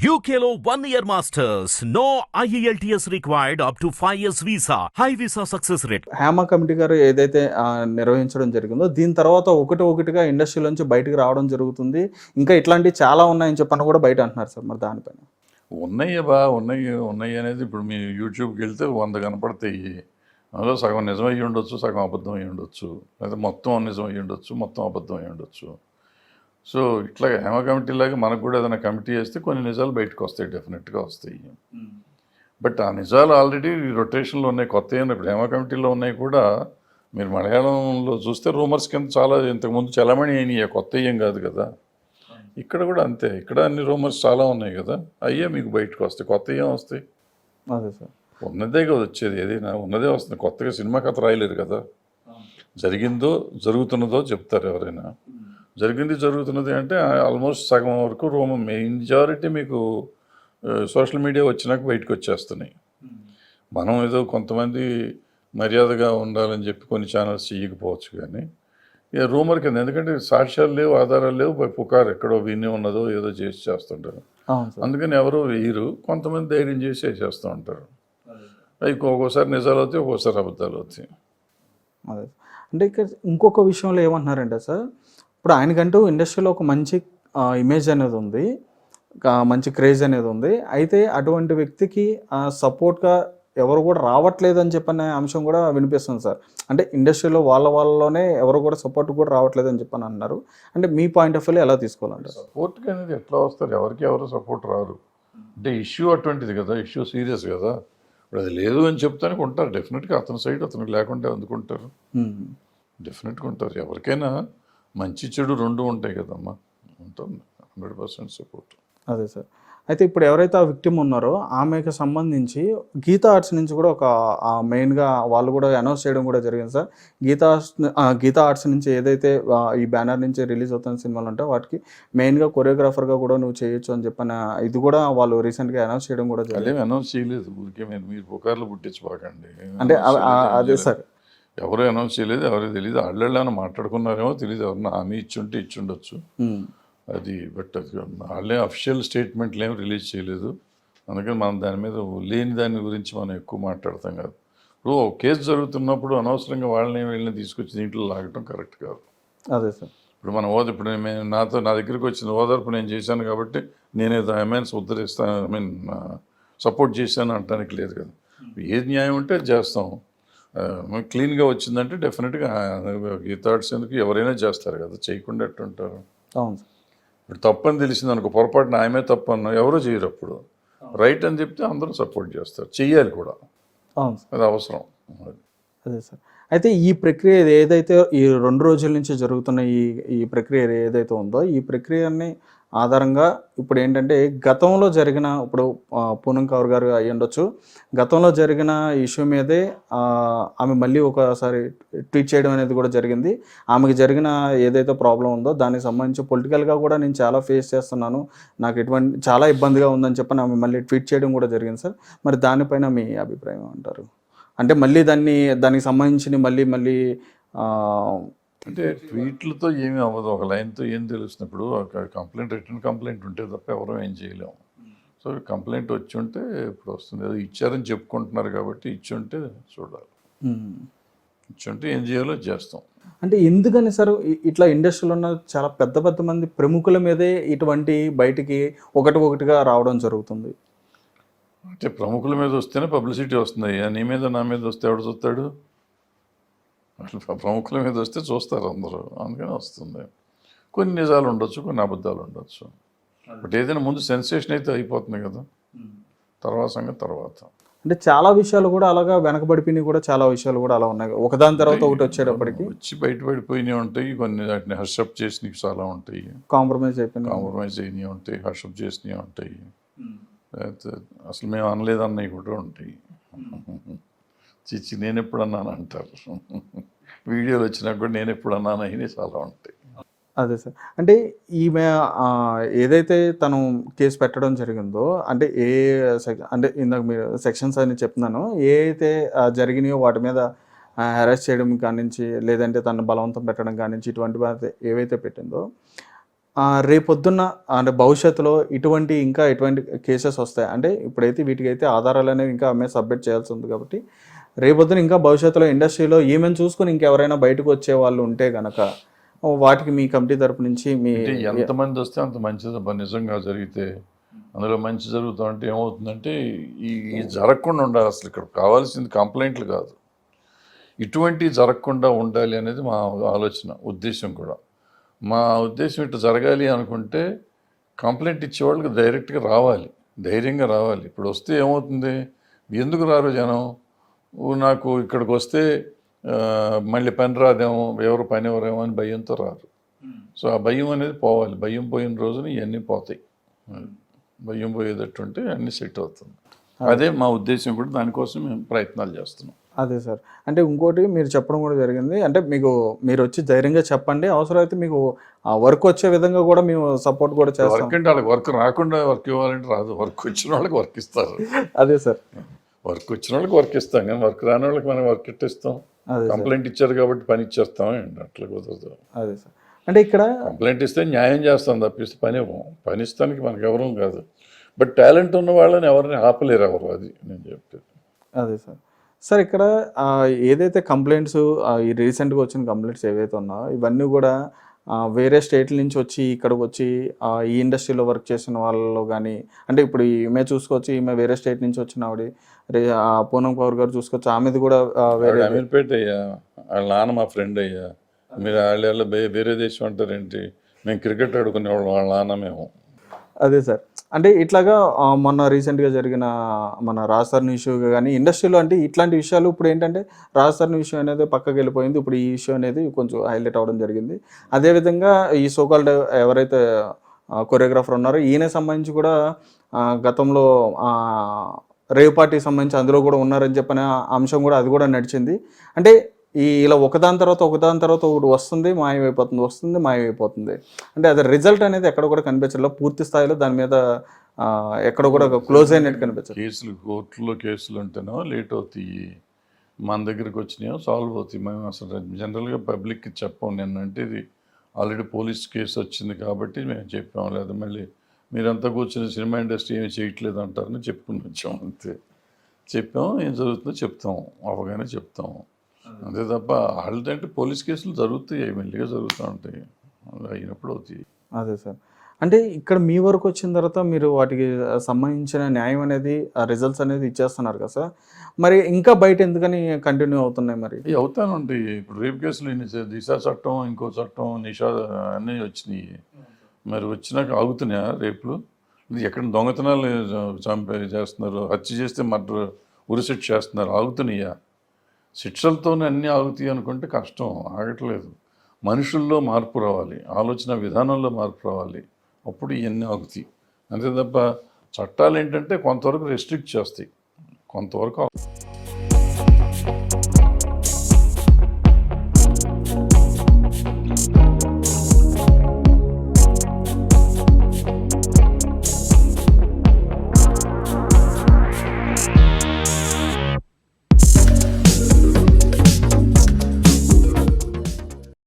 One year masters. No E IELTS required up to 5 years visa. High visa success rate. Hema committee గారు ఏదైతే ఆ, నిర్వహించడం జరిగిందో దీని తర్వాత ఒకటి ఒకటిగా ఇండస్ట్రీ నుంచి బయటకు రావడం జరుగుతుంది ఇంకా ఇట్లాంటివి చాలా ఉన్నాయని చెప్పని కూడా బయట అంటున్నారు సార్ మరి దానిపైన ఉన్నాయి బా ఉన్నాయి ఉన్నాయి అనేది ఇప్పుడు మీ యూట్యూబ్కి వెళ్తే వంద కనపడతాయి అందులో సగం నిజం అయ్యి ఉండొచ్చు సగం అబద్ధం అయ్యి ఉండొచ్చు లేదా మొత్తం నిజం అయ్యి ఉండొచ్చు మొత్తం అబద్ధం అయ్యి ఉండొచ్చు సో ఇట్లా హేమ కమిటీ లాగా మనకు కూడా ఏదైనా కమిటీ వేస్తే కొన్ని నిజాలు బయటకు వస్తాయి డెఫినెట్గా వస్తాయి. బట్ ఆ నిజాలు ఆల్రెడీ రొటేషన్లో ఉన్నాయి కొత్త ఇప్పుడు హేమ కమిటీలో ఉన్నాయి కూడా మీరు మలయాళంలో చూస్తే రూమర్స్ కింద చాలా ఇంతకుముందు చలమణి అయినాయి కొత్త ఏం కాదు కదా. ఇక్కడ కూడా అంతే ఇక్కడ అన్ని రూమర్స్ చాలా ఉన్నాయి కదా. అయ్యే మీకు బయటకు వస్తాయి కొత్త ఏం వస్తాయి? అదే సార్. ఉన్నదే కదా వచ్చేది ఏదైనా ఉన్నదే వస్తుంది. కొత్తగా సినిమా కథ రాయలేరు కదా. జరిగిందో జరుగుతున్నదో చెప్తారు ఎవరైనా. జరిగింది జరుగుతున్నది అంటే ఆల్మోస్ట్ సగం వరకు రూమ్ మెజారిటీ మీకు సోషల్ మీడియా వచ్చినాక బయటకు వచ్చేస్తున్నాయి. మనం ఏదో కొంతమంది మర్యాదగా ఉండాలని చెప్పి కొన్ని ఛానల్స్ చేయకపోవచ్చు కానీ ఇక రూమర్ కింద ఎందుకంటే సాక్ష్యాలు లేవు ఆధారాలు లేవు పుకారు ఎక్కడో విని ఉన్నదో ఏదో చేసి చేస్తుంటారు. అందుకని ఎవరో వేయరు కొంతమంది ధైర్యం చేసి చేసేస్తూ ఉంటారు. అవి ఒక్కోసారి నిజాలు అవుతాయి ఒక్కోసారి అబద్ధాలు అవుతాయి. అదే అంటే ఇక్కడ ఇంకొక విషయంలో ఏమంటున్నారంటే సార్ ఇప్పుడు ఆయనకంటూ ఇండస్ట్రీలో ఒక మంచి ఇమేజ్ అనేది ఉంది. మంచి క్రేజ్ అనేది ఉంది. అయితే అటువంటి వ్యక్తికి సపోర్ట్గా ఎవరు కూడా రావట్లేదు అని చెప్పనే అంశం కూడా వినిపిస్తుంది సార్. అంటే ఇండస్ట్రీలో వాళ్ళ వాళ్ళలోనే ఎవరు కూడా సపోర్ట్ కూడా రావట్లేదు అని చెప్పని అన్నారు. అంటే మీ పాయింట్ ఆఫ్ వ్యూలో ఎలా తీసుకోవాలంటారు? సపోర్ట్ అనేది ఎట్లా వస్తారు? ఎవరికి ఎవరు సపోర్ట్ రారు? అంటే ఇష్యూ అటువంటిది కదా ఇష్యూ సీరియస్ కదా. ఇప్పుడు అది లేదు అని చెప్తానికి ఉంటారు. డెఫినెట్గా అతని సైడ్ అతనికి లేకుంటే అందుకుంటారు. డెఫినెట్గా ఉంటారు. ఎవరికైనా మంచి చెడు రెండు ఉంటాయి కదమ్మా. ఉంటుంది. Hundred percent support. అదే సార్. అయితే ఇప్పుడు ఎవరైతే ఆ విక్టిమ్ ఉన్నారో ఆమెకు సంబంధించి గీతా ఆర్ట్స్ నుంచి కూడా ఒక మెయిన్గా వాళ్ళు కూడా అనౌన్స్ చేయడం కూడా జరిగింది సార్. గీతా గీతా ఆర్ట్స్ నుంచి ఏదైతే ఈ బ్యానర్ నుంచి రిలీజ్ అవుతున్న సినిమాలు ఉంటాయో వాటికి మెయిన్గా కొరియోగ్రాఫర్గా కూడా నువ్వు చేయొచ్చు అని చెప్పిన ఇది కూడా వాళ్ళు రీసెంట్గా అనౌన్స్ చేయడం కూడా జరిగింది. అనౌన్స్ చేయలేదు. ఊరికే మీరు పుకార్లు పుట్టించుకోకండి అంటే అదే సార్. ఎవరు అనౌన్స్ చేయలేదు ఎవరికి తెలియదు వాళ్ళేమైనా మాట్లాడుకున్నారేమో తెలియదు ఎవరన్నా హామీ ఇచ్చుంటే ఇచ్చుండొచ్చు. అది బట్ అది వాళ్ళే అఫిషియల్ స్టేట్మెంట్లు ఏమి రిలీజ్ చేయలేదు. అందుకని మనం దాని మీద లేని దాని గురించి మనం ఎక్కువ మాట్లాడతాం కాదు. ఇప్పుడు ఓ కేసు జరుగుతున్నప్పుడు అనవసరంగా వాళ్ళని వీళ్ళని తీసుకొచ్చి దీంట్లో లాగటం కరెక్ట్ కాదు. అదే సార్. ఇప్పుడు మన ఓద ఇప్పుడు నేను నాతో నా దగ్గరికి వచ్చిన ఓదార్పు నేను చేశాను కాబట్టి నేనేదో ఎంఎన్స్ ఉద్ధరిస్తాను ఐ మీన్ సపోర్ట్ చేశాను అనడానికి లేదు కదా. ఏది న్యాయం ఉంటే అది చేస్తాం. క్లీన్గా వచ్చిందంటే డెఫినెట్గా ఈ థాట్స్ ఎందుకు ఎవరైనా చేస్తారు కదా చేయకుండా ఎట్టుంటారు? అవును సార్. ఇప్పుడు తప్పని తెలిసింది అనుకో పొరపాటున ఆమె తప్పు అన్న ఎవరో చేయరు అప్పుడు. రైట్ అని చెప్తే అందరూ సపోర్ట్ చేస్తారు చెయ్యాలి కూడా. అవును సార్. అది అవసరం. అదే సార్. అయితే ఈ ప్రక్రియ ఏదైతే ఈ రెండు రోజుల నుంచి జరుగుతున్న ఈ ఈ ప్రక్రియ ఏదైతే ఉందో ఈ ప్రక్రియని ఆధారంగా ఇప్పుడు ఏంటంటే గతంలో జరిగిన ఇప్పుడు పూనం కౌర్ గారు అయ్యి ఉండొచ్చు. గతంలో జరిగిన ఇష్యూ మీదే ఆమె మళ్ళీ ఒకసారి ట్వీట్ చేయడం అనేది కూడా జరిగింది. ఆమెకి జరిగిన ఏదైతే ప్రాబ్లం ఉందో దానికి సంబంధించి పొలిటికల్గా కూడా నేను చాలా ఫేస్ చేస్తున్నాను. నాకు ఎటువంటి చాలా ఇబ్బందిగా ఉందని చెప్పని ఆమె మళ్ళీ ట్వీట్ చేయడం కూడా జరిగింది సార్. మరి దానిపైన మీ అభిప్రాయం అంటారు అంటే మళ్ళీ దాన్ని దానికి సంబంధించిన మళ్ళీ మళ్ళీ అంటే ట్వీట్లతో ఏమీ అవ్వదు. ఒక లైన్తో ఏం తెలుస్తున్నప్పుడు ఒక కంప్లైంట్ రిటర్న్ కంప్లైంట్ ఉంటే తప్ప ఎవరూ ఏం చేయలేము. సో కంప్లైంట్ వచ్చి ఉంటే ఇప్పుడు వస్తుంది. ఏదో ఇచ్చారని చెప్పుకుంటున్నారు కాబట్టి ఇచ్చి ఉంటే చూడాలి. ఉమ్. ఇచ్చి ఉంటే ఏం చేయాలో చేస్తాం. అంటే ఎందుకని సార్? ఇట్లా ఇండస్ట్రీలో ఉన్న చాలా పెద్ద పెద్ద మంది ప్రముఖుల మీదే ఇటువంటి బయటికి ఒకటి ఒకటిగా రావడం జరుగుతుంది. అంటే ప్రముఖుల మీద వస్తేనే పబ్లిసిటీ వస్తుంది. నీ మీద నా మీద వస్తే ఎవడు చూస్తాడు? ప్రముఖుల మీద వస్తే చూస్తారు అందరూ. అందుకని వస్తుంది. కొన్ని నిజాలు ఉండొచ్చు కొన్ని అబద్ధాలు ఉండొచ్చు. బట్ ఏదైనా ముందు సెన్సేషన్ అయితే అయిపోతుంది కదా. తర్వాత సంగతి తర్వాత. అంటే చాలా విషయాలు కూడా అలాగా వెనకబడిపోయినాయి కూడా చాలా విషయాలు కూడా అలా ఉన్నాయి. ఒకదాని తర్వాత ఒకటి వచ్చేటప్పటికి వచ్చి బయటపడిపోయినవి ఉంటాయి కొన్ని వాటిని హర్షప్ చేసినవి చాలా ఉంటాయి. కాంప్రమైజ్ అయిపోయింది కాంప్రమైజ్ అయినవి ఉంటాయి హర్షప్ చేసినవి ఉంటాయి. అసలు మేము అనలేదన్నవి కూడా ఉంటాయి. చిచ్చి నేను ఎప్పుడు అన్నాను అంటారు. వీడియోలు వచ్చినా కూడా నేను ఎప్పుడు అన్నాను అయినవి చాలా ఉంటాయి. అదే సార్. అంటే ఈమె ఏదైతే తను కేసు పెట్టడం జరిగిందో అంటే ఏ అంటే ఇందాక మీరు సెక్షన్స్ అని చెప్తున్నాను ఏ అయితే జరిగినాయో వాటి మీద హెరాస్ చేయడం కానించి లేదంటే తను బలవంతం పెట్టడం కానించి ఇటువంటి ఏవైతే పెట్టిందో రేపొద్దున్న అంటే భవిష్యత్తులో ఇటువంటి ఇంకా ఎటువంటి కేసెస్ వస్తాయి. అంటే ఇప్పుడైతే వీటికైతే ఆధారాలు అనేవి ఇంకా ఆమె సబ్మిట్ చేయాల్సి ఉంది కాబట్టి రేపొద్దున ఇంకా భవిష్యత్తులో ఇండస్ట్రీలో ఈమెను చూసుకొని ఇంకెవరైనా బయటకు వచ్చే వాళ్ళు ఉంటే గనక వాటికి మీ కమిటీ తరపు నుంచి మీ ఎంతమంది వస్తే అంత మంచిది. నిజంగా జరిగితే అందులో మంచి జరుగుతా ఉంటే ఏమవుతుందంటే ఈ జరగకుండా ఉండాలి అసలు. ఇక్కడ కావాల్సింది కంప్లైంట్లు కాదు. ఇటువంటి జరగకుండా ఉండాలి అనేది మా ఆలోచన ఉద్దేశం కూడా. మా ఉద్దేశం ఇట్లా జరగాలి అనుకుంటే కంప్లైంట్ ఇచ్చేవాళ్ళకి డైరెక్ట్గా రావాలి. ధైర్యంగా రావాలి. ఇప్పుడు వస్తే ఏమవుతుంది? ఎందుకు రారు జనం? నాకు ఇక్కడికి వస్తే మళ్ళీ పని రాదేమో ఎవరు పని ఎవరేమో అని భయంతో రారు. సో ఆ భయం అనేది పోవాలి. భయం పోయిన రోజున ఇవన్నీ పోతాయి. భయం పోయేటట్టు ఉంటే అన్నీ సెట్ అవుతుంది. అదే మా ఉద్దేశం కూడా దానికోసం మేము ప్రయత్నాలు చేస్తున్నాం. అదే సార్. అంటే ఇంకోటి మీరు చెప్పడం కూడా జరిగింది. అంటే మీకు మీరు వచ్చి ధైర్యంగా చెప్పండి. అవసరమైతే మీకు ఆ వర్క్ వచ్చే విధంగా కూడా మేము సపోర్ట్ కూడా చేస్తాం. వర్క్ అంటే వాళ్ళకి వర్క్ రాకుండా వర్క్ ఇవ్వాలంటే రాదు. వర్క్ వచ్చిన వాళ్ళకి వర్క్ ఇస్తారు. అదే సార్. వర్క్ వచ్చిన వాళ్ళకి వర్క్ ఇస్తాం కానీ వర్క్ రాని వాళ్ళకి మనం వర్క్ ఇస్తాం? కంప్లైంట్ ఇచ్చారు కాబట్టి పని ఇచ్చేస్తాం అట్లా కుదరదు. అదే సార్. అంటే ఇక్కడ కంప్లైంట్ ఇస్తే న్యాయం చేస్తాం తప్పిస్తే పని ఇవ్వం. పని ఇస్తానికి మనకు ఎవరూ కాదు. బట్ టాలెంట్ ఉన్న వాళ్ళని ఎవరిని ఆపలేరు ఎవరు అది నేను చెప్తే. అదే సార్. సార్ ఇక్కడ ఏదైతే కంప్లైంట్స్ ఈ రీసెంట్గా వచ్చిన కంప్లైంట్స్ ఏవైతే ఉన్నాయో ఇవన్నీ కూడా వేరే స్టేట్ల నుంచి వచ్చి ఇక్కడికి వచ్చి ఆ, ఈ ఇండస్ట్రీలో వర్క్ చేసిన వాళ్ళలో కానీ అంటే ఇప్పుడు ఈమె చూసుకోవచ్చు ఈమె వేరే స్టేట్ నుంచి వచ్చిన ఆవిడ. రే ఆ, పూనం పవర్ గారు చూసుకోవచ్చు ఆమెది కూడా వేరే అమీర్పేట అయ్యా వాళ్ళ నాన్న మా ఫ్రెండ్ అయ్యా. మీరు వాళ్ళ వాళ్ళ వేరే దేశం అంటారేంటి? మేము క్రికెట్ ఆడుకునేవాళ్ళం వాళ్ళ నాన్న మేము. అదే సార్. అంటే ఇట్లాగా మొన్న రీసెంట్గా జరిగిన మన రాజధాని ఇష్యూ కానీ ఇండస్ట్రీలో అంటే ఇట్లాంటి విషయాలు ఇప్పుడు ఏంటంటే రాజధాని ఇష్యూ అనేది పక్కకి వెళ్ళిపోయింది. ఇప్పుడు ఈ ఇష్యూ అనేది కొంచెం హైలైట్ అవ్వడం జరిగింది. అదేవిధంగా ఈ సోకాల్డ్ ఎవరైతే కొరియోగ్రాఫర్ ఉన్నారో ఈయన సంబంధించి కూడా గతంలో రేవ్ పార్టీకి సంబంధించి అందులో కూడా ఉన్నారని చెప్పిన అంశం కూడా అది కూడా నడిచింది. అంటే ఈ ఇలా ఒకదాని తర్వాత ఒకదాని తర్వాత ఒకటి వస్తుంది మాయమైపోతుంది వస్తుంది మాయమైపోతుంది. అంటే అది రిజల్ట్ అనేది ఎక్కడ కూడా కనిపించలేదు పూర్తి స్థాయిలో దాని మీద ఎక్కడ కూడా క్లోజ్ అయినట్టు కనిపించదు కేసులు కోర్టులో కేసులు ఉంటేనో లేట్ అవుతాయి మన దగ్గరికి వచ్చినాయో సాల్వ్ అవుతాయి. మేము అసలు జనరల్గా పబ్లిక్కి చెప్పాం. నిన్నంటే ఇది ఆల్రెడీ పోలీస్ కేసు వచ్చింది కాబట్టి మేము చెప్పాం. లేదా మళ్ళీ మీరంతా కూర్చుని సినిమా ఇండస్ట్రీ ఏమి చేయట్లేదు అంటారని చెప్పుకుని వచ్చాం అంతే. చెప్పాం ఏం జరుగుతుందో చెప్తాం. అవగానే చెప్తాం. అంతే తప్ప వాళ్ళంటే పోలీస్ కేసులు జరుగుతాయి మెల్లిగా జరుగుతూ ఉంటాయి. అలా అయినప్పుడు అవుతాయి. అదే సార్. అంటే ఇక్కడ మీ వరకు వచ్చిన తర్వాత మీరు వాటికి సంబంధించిన న్యాయం అనేది రిజల్ట్స్ అనేది ఇచ్చేస్తున్నారు కదా సార్. మరి ఇంకా బయట ఎందుకని కంటిన్యూ అవుతున్నాయి మరి? అవుతానండి ఇప్పుడు రేపు కేసులు దిశ చట్టం ఇంకో చట్టం నిషా అన్నీ వచ్చినాయి. మరి వచ్చినాక ఆగుతున్నాయా రేపులు? ఎక్కడ దొంగతనాలు చంపే చేస్తున్నారు హత్య చేస్తే మర్డర్ ఉరిశిక్ష చేస్తున్నారు ఆగుతున్నాయా? శిక్షలతోనే అన్నీ ఆగుతాయి అనుకుంటే కష్టం ఆగట్లేదు. మనుషుల్లో మార్పు రావాలి ఆలోచన విధానంలో మార్పు రావాలి. అప్పుడు ఇవన్నీ ఆగుతాయి. అంతే తప్ప చట్టాలు ఏంటంటే కొంతవరకు రెస్ట్రిక్ట్ చేస్తాయి. కొంతవరకు